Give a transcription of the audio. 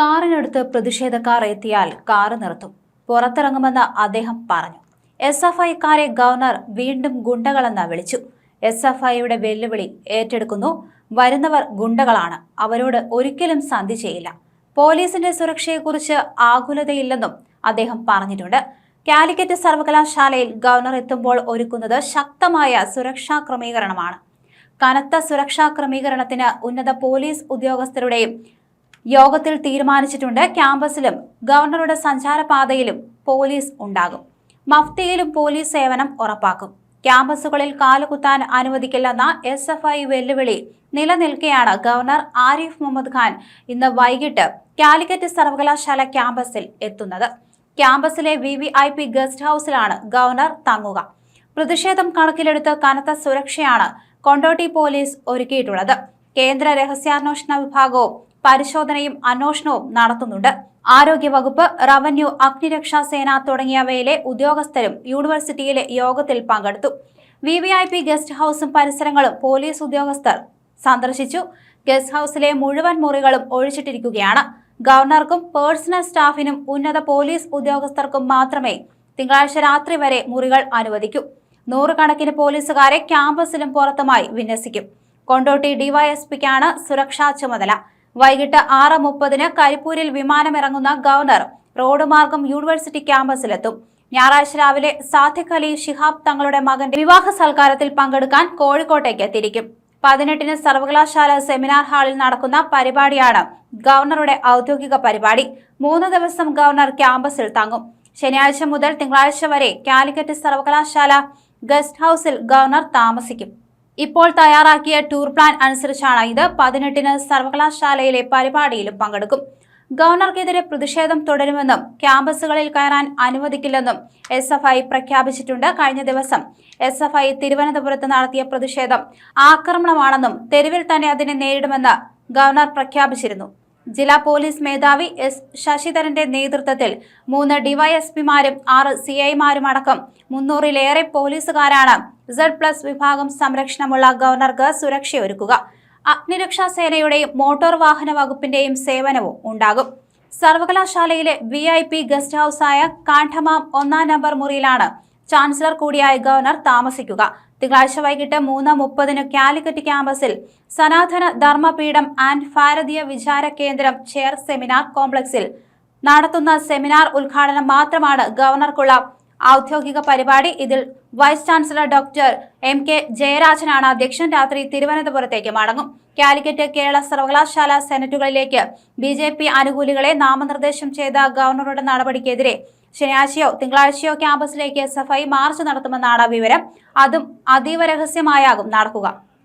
കാറിനടുത്ത് പ്രതിഷേധക്കാർ എത്തിയാൽ കാറ് നിർത്തും. പുറത്തിറങ്ങുമെന്ന് അദ്ദേഹം പറഞ്ഞു. എസ് എഫ് ഐക്കാരെ ഗവർണർ വീണ്ടും ഗുണ്ടകളെന്ന് വിളിച്ചു. എസ് എഫ് ഐയുടെ വെല്ലുവിളി ഏറ്റെടുക്കുന്നു. വരുന്നവർ ഗുണ്ടകളാണ്. അവരോട് ഒരിക്കലും സന്ധി ചെയ്യില്ല പോലീസിന്റെ സുരക്ഷയെക്കുറിച്ച് ആകുലതയില്ലെന്നും അദ്ദേഹം പറഞ്ഞിട്ടുണ്ട്. കാലിക്കറ്റ് സർവകലാശാലയിൽ ഗവർണർ എത്തുമ്പോൾ ഒരുക്കുന്നത് ശക്തമായ സുരക്ഷാ ക്രമീകരണമാണ്. കനത്ത സുരക്ഷാ ക്രമീകരണത്തിന് ഉന്നത പോലീസ് ഉദ്യോഗസ്ഥരുടെയും യോഗത്തിൽ തീരുമാനിച്ചിട്ടുണ്ട്. ക്യാമ്പസിലും ഗവർണറുടെ സഞ്ചാരപാതയിലും പോലീസ് ഉണ്ടാകും. മഫ്തിയിലും പോലീസ് സേവനം ഉറപ്പാക്കും. ക്യാമ്പസുകളിൽ കാലുകുത്താൻ അനുവദിക്കില്ലെന്ന എസ് എഫ് ഐ വെല്ലുവിളി നിലനിൽക്കെയാണ് ഗവർണർ ആരിഫ് മുഹമ്മദ് ഖാൻ ഇന്ന് വൈകിട്ട് കാലിക്കറ്റ് സർവകലാശാല ക്യാമ്പസിൽ എത്തുന്നത്. ക്യാമ്പസിലെ V V I P guest ഹൌസിലാണ് governor തങ്ങുക. പ്രതിഷേധം കണക്കിലെടുത്ത് കനത്ത സുരക്ഷയാണ് കൊണ്ടോട്ടി പോലീസ് ഒരുക്കിയിട്ടുള്ളത്. കേന്ദ്ര രഹസ്യാന്വേഷണ വിഭാഗവും പരിശോധനയും അന്വേഷണവും നടത്തുന്നുണ്ട്. ആരോഗ്യവകുപ്പ് റവന്യൂ അഗ്നിരക്ഷാ സേന തുടങ്ങിയവയിലെ ഉദ്യോഗസ്ഥരും യൂണിവേഴ്സിറ്റിയിലെ യോഗത്തിൽ പങ്കെടുത്തു. V V I P guest ഹൌസും പരിസരങ്ങളും പോലീസ് ഉദ്യോഗസ്ഥർ സന്ദർശിച്ചു. ഗസ്റ്റ് ഹൌസിലെ മുഴുവൻ മുറികളും ഒഴിച്ചിട്ടിരിക്കുകയാണ്. ഗവർണർക്കും പേഴ്സണൽ സ്റ്റാഫിനും ഉന്നത പോലീസ് ഉദ്യോഗസ്ഥർക്കും മാത്രമേ തിങ്കളാഴ്ച രാത്രി വരെ മുറികൾ അനുവദിക്കൂ. നൂറുകണക്കിന് പോലീസുകാരെ ക്യാമ്പസിലും പുറത്തുമായി വിന്യസിക്കും. കൊണ്ടോട്ടി ഡിവൈഎസ്പിക്കാണ് സുരക്ഷാ ചുമതല. വൈകിട്ട് ആറ് മുപ്പതിന് കരിപ്പൂരിൽ വിമാനമിറങ്ങുന്ന ഗവർണർ റോഡ് മാർഗം യൂണിവേഴ്സിറ്റി ക്യാമ്പസിലെത്തും. ഞായറാഴ്ച രാവിലെ സാദിഖ് അലി ഷിഹാബ് തങ്ങളുടെ മകന്റെ വിവാഹ സൽക്കാരത്തിൽ പങ്കെടുക്കാൻ കോഴിക്കോട്ടേക്ക് തിരിക്കും പതിനെട്ടിന് സർവകലാശാല സെമിനാർ ഹാളിൽ നടക്കുന്ന പരിപാടിയാണ് ഗവർണറുടെ ഔദ്യോഗിക പരിപാടി. മൂന്ന് ദിവസം ഗവർണർ ക്യാമ്പസിൽ തങ്ങും. ശനിയാഴ്ച മുതൽ തിങ്കളാഴ്ച വരെ കാലിക്കറ്റ് സർവകലാശാല ഗസ്റ്റ് ഹൌസിൽ ഗവർണർ താമസിക്കും. ഇപ്പോൾ തയ്യാറാക്കിയ ടൂർ പ്ലാൻ അനുസരിച്ചാണ് ഇത് പതിനെട്ടിന് സർവകലാശാലയിലെ പരിപാടിയിലും പങ്കെടുക്കും. ഗവർണർക്കെതിരെ പ്രതിഷേധം തുടരുമെന്നും ക്യാമ്പസുകളിൽ കയറാൻ അനുവദിക്കില്ലെന്നും എസ് എഫ് ഐ പ്രഖ്യാപിച്ചിട്ടുണ്ട്. കഴിഞ്ഞ ദിവസം എസ് എഫ് ഐ തിരുവനന്തപുരത്ത് നടത്തിയ പ്രതിഷേധം ആക്രമണമാണെന്നും തെരുവിൽ തന്നെ അതിനെ നേരിടുമെന്ന് ഗവർണർ പ്രഖ്യാപിച്ചിരുന്നു. ജില്ലാ പോലീസ് മേധാവി എസ് ശശിധരന്റെ നേതൃത്വത്തിൽ മൂന്ന് ഡിവൈഎസ്പിമാരും ആറ് സി ഐമാരും അടക്കം മുന്നൂറിലേറെ പോലീസുകാരാണ് സെഡ് പ്ലസ് വിഭാഗം സംരക്ഷണമുള്ള ഗവർണർക്ക് സുരക്ഷയൊരുക്കുക. അഗ്നിരക്ഷാ സേനയുടെയും മോട്ടോർ വാഹന വകുപ്പിന്റെയും സേവനവും ഉണ്ടാകും. സർവകലാശാലയിലെ വി ഐ പി ഗസ്റ്റ് ഹൌസായ കാണ്ഠമാം ഒന്നാം നമ്പർ മുറിയിലാണ് ചാൻസലർ കൂടിയായ ഗവർണർ താമസിക്കുക. തിങ്കളാഴ്ച വൈകിട്ട് മൂന്ന് മുപ്പതിന് കാലിക്കറ്റ് ക്യാമ്പസിൽ സനാതന ധർമ്മപീഠം ആൻഡ് ഭാരതീയ വിചാര കേന്ദ്രം ചെയർ സെമിനാർ കോംപ്ലക്സിൽ നടത്തുന്ന സെമിനാർ ഉദ്ഘാടനം മാത്രമാണ് ഗവർണർക്കുള്ള ഔദ്യോഗിക പരിപാടി. ഇതിൽ vice chancellor doctor M K ജയരാജനാണ് അധ്യക്ഷൻ. രാത്രി തിരുവനന്തപുരത്തേക്ക് മടങ്ങും. കാലിക്കറ്റ് കേരള സർവകലാശാല സെനറ്റുകളിലേക്ക് ബി അനുകൂലികളെ നാമനിർദ്ദേശം ചെയ്ത ഗവർണറുടെ നടപടിക്കെതിരെ ശനിയാഴ്ചയോ തിങ്കളാഴ്ചയോ ക്യാമ്പസിലേക്ക് സഫൈ മാർച്ച് നടത്തുമെന്നാണ് വിവരം. അതും അതീവ രഹസ്യമായാകും നടക്കുക.